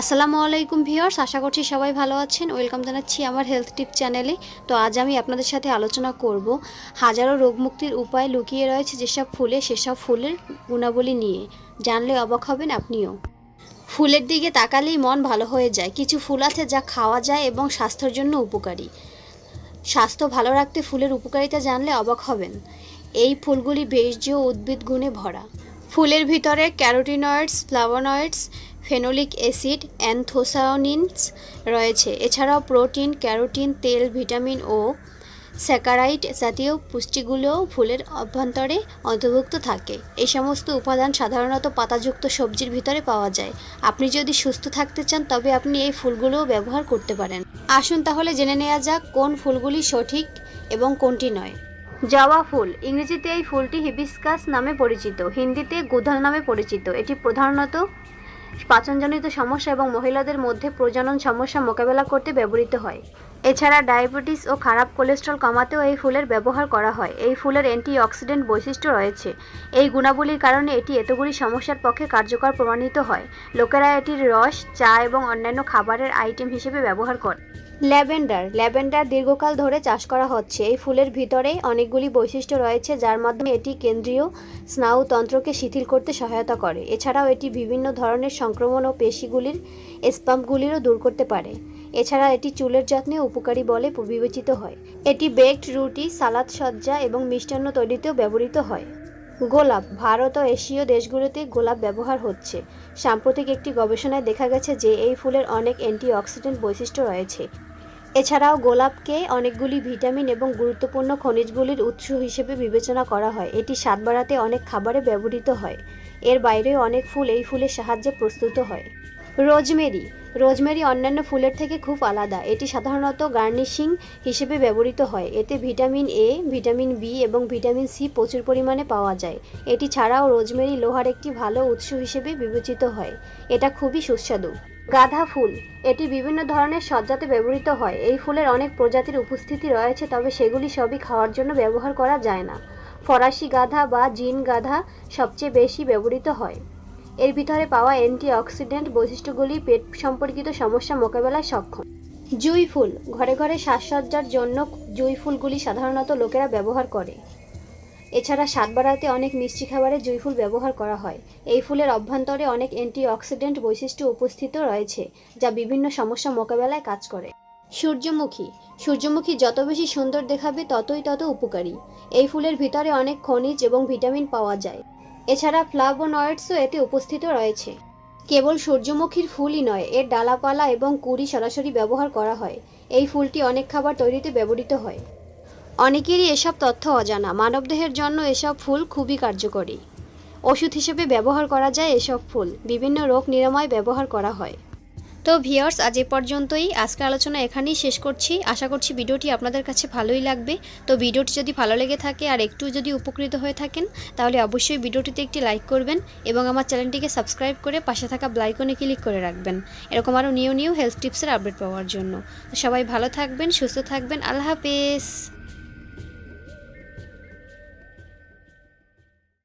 আসসালামু আলাইকুম ভিউয়ার্স, আশা করছি সবাই ভালো আছেন। ওয়েলকাম জানাচ্ছি আমার হেলথ টিপ চ্যানেলে। তো আজ আমি আপনাদের সাথে আলোচনা করব হাজারো রোগমুক্তির উপায় লুকিয়ে রয়েছে যেসব ফুলে, সেসব ফুলের গুণাবলী নিয়ে। জানলে অবাক হবেন আপনিও। ফুলের দিকে তাকালেই মন ভালো হয়ে যায়। কিছু ফুল আছে যা খাওয়া যায় এবং স্বাস্থ্যের জন্য উপকারী। স্বাস্থ্য ভালো রাখতে ফুলের উপকারিতা জানলে অবাক হবেন। এই ফুলগুলি বেশজ উদ্ভিদ গুণে ভরা। ফুলের ভিতরে carotenoids flavonoids phenolic acid, anthocyanins রয়েছে। এছাড়াও প্রোটিন, ক্যারোটিন, তেল, ভিটামিন ও স্যাকারাইট জাতীয় পুষ্টিগুলোও ফুলের অভ্যন্তরে অন্তর্ভুক্ত থাকে। এই সমস্ত উপাদান সাধারণত পাতাযুক্ত সবজির ভিতরে পাওয়া যায়। আপনি যদি সুস্থ থাকতে চান, তবে আপনি এই ফুলগুলোও ব্যবহার করতে পারেন। আসুন তাহলে জেনে নেওয়া যাক কোন ফুলগুলি সঠিক এবং কোনটি নয়। জবা ফুল, ইংরেজিতে এই ফুলটি হিবিস্কাস নামে পরিচিত, হিন্দিতে গুধাল নামে পরিচিত। এটি প্রধানত পাচনজনিত সমস্যা এবং মহিলাদের মধ্যে প্রজনন সমস্যা মোকাবেলা করতে ব্যবহৃত হয়। এছাড়া ডায়াবেটিস ও খারাপ কোলেস্ট্রল কমাতেও এই ফুলের ব্যবহার করা হয়। এই ফুলের অ্যান্টিঅক্সিডেন্ট বৈশিষ্ট্য রয়েছে। এই গুণাবলীর কারণে এটি এতগুলি সমস্যার পক্ষে কার্যকর প্রমাণিত হয়। লোকেরা এটির রস, চা এবং অন্যান্য খাবারের আইটেম হিসেবে ব্যবহার করে ল্যাভেন্ডার। ল্যাভেন্ডার দীর্ঘকাল ধরে চাষ করা হচ্ছে। এই ফুলের ভিতরে অনেকগুলি বৈশিষ্ট্য রয়েছে, যার মাধ্যমে এটি কেন্দ্রীয় স্নায়ুতন্ত্রকে শিথিল করতে সহায়তা করে। এছাড়াও এটি বিভিন্ন ধরনের সংক্রমণ ও পেশিগুলির স্পাম্পগুলিরও দূর করতে পারে। এছাড়া এটি চুলের যত্নে উপকারী বলে বিবেচিত হয়। এটি বেকড রুটি, সালাদ সজ্জা এবং মিষ্টান্ন তৈরিতেও ব্যবহৃত হয়। গোলাপ, ভারত ও এশীয় দেশগুলোতে গোলাপ ব্যবহার হচ্ছে। সাম্প্রতিক একটি গবেষণায় দেখা গেছে যে এই ফুলের অনেক অ্যান্টিঅক্সিডেন্ট বৈশিষ্ট্য রয়েছে। এছাড়াও গোলাপকে অনেকগুলি ভিটামিন এবং গুরুত্বপূর্ণ খনিজগুলির উৎস হিসেবে বিবেচনা করা হয়। এটি স্বাদ বাড়াতে অনেক খাবারে ব্যবহৃত হয়। এর বাইরেও অনেক ফুল এই ফুলের সাহায্যে প্রস্তুত হয়। রোজমেরি। রোজমেরি অন্যান্য ফুলের থেকে খুব আলাদা। এটি সাধারণত গার্নিশিং হিসেবে ব্যবহৃত হয়। এতে ভিটামিন এ, ভিটামিন বি এবং ভিটামিন সি প্রচুর পরিমাণে পাওয়া যায়। এটি ছাড়াও রোজমেরি লোহার একটি ভালো উৎস হিসেবে বিবেচিত হয়। এটা খুবই সুস্বাদু। গাধা ফুল। এটি বিভিন্ন ধরনের সজ্জাতে ব্যবহৃত হয়। এই ফুলের অনেক প্রজাতির উপস্থিতি রয়েছে, তবে সেগুলি সবই খাওয়ার জন্য ব্যবহার করা যায় না। ফরাসি গাধা বা জিন গাধা সবচেয়ে বেশি ব্যবহৃত হয়। এর ভিতরে পাওয়া অ্যান্টিঅক্সিডেন্ট বৈশিষ্ট্যগুলি পেট সম্পর্কিত সমস্যা মোকাবেলায় সক্ষম। জুঁই ফুল, ঘরে ঘরে সাজসজ্জার জন্য জুঁই ফুলগুলি সাধারণত লোকেরা ব্যবহার করে। এছাড়া স্বাদ বাড়াতে অনেক মিষ্টি খাবারে জুঁই ফুল ব্যবহার করা হয়। এই ফুলের অভ্যন্তরে অনেক অ্যান্টিঅক্সিডেন্ট বৈশিষ্ট্য উপস্থিত রয়েছে, যা বিভিন্ন সমস্যা মোকাবেলায় কাজ করে। সূর্যমুখী সূর্যমুখী যত বেশি সুন্দর দেখাবে ততই তত উপকারী। এই ফুলের ভিতরে অনেক খনিজ এবং ভিটামিন পাওয়া যায়। এছাড়া ফ্লাভোনয়েডসও এতে উপস্থিত রয়েছে। কেবল সূর্যমুখীর ফুলই নয়, এর ডালাপালা এবং কুড়ি সরাসরি ব্যবহার করা হয়। এই ফুলটি অনেক খাবার তৈরিতে ব্যবহৃত হয়। অনেকেরই এসব তথ্য অজানা। মানবদেহের জন্য এসব ফুল খুবই কার্যকরী। ওষুধ হিসেবে ব্যবহার করা যায় এসব ফুল। বিভিন্ন রোগ নিরাময় ব্যবহার করা হয়। তো ভিওর্স আজ এ পর্যন্তই। আজকের আলোচনা এখানেই শেষ করছি। আশা করছি ভিডিওটি আপনাদের কাছে ভালোই লাগবে। তো ভিডিওটি যদি ভালো লেগে থাকে আর একটু যদি উপকৃত হয়ে থাকেন, তাহলে অবশ্যই ভিডিওটিতে একটি লাইক করবেন এবং আমার চ্যানেলটিকে সাবস্ক্রাইব করে পাশে থাকা ব্লাইকনে ক্লিক করে রাখবেন। এরকম আরও নিউ নিউ হেলথ টিপসের আপডেট পাওয়ার জন্য। সবাই ভালো থাকবেন, সুস্থ থাকবেন। আল্লাহ হাফেজ।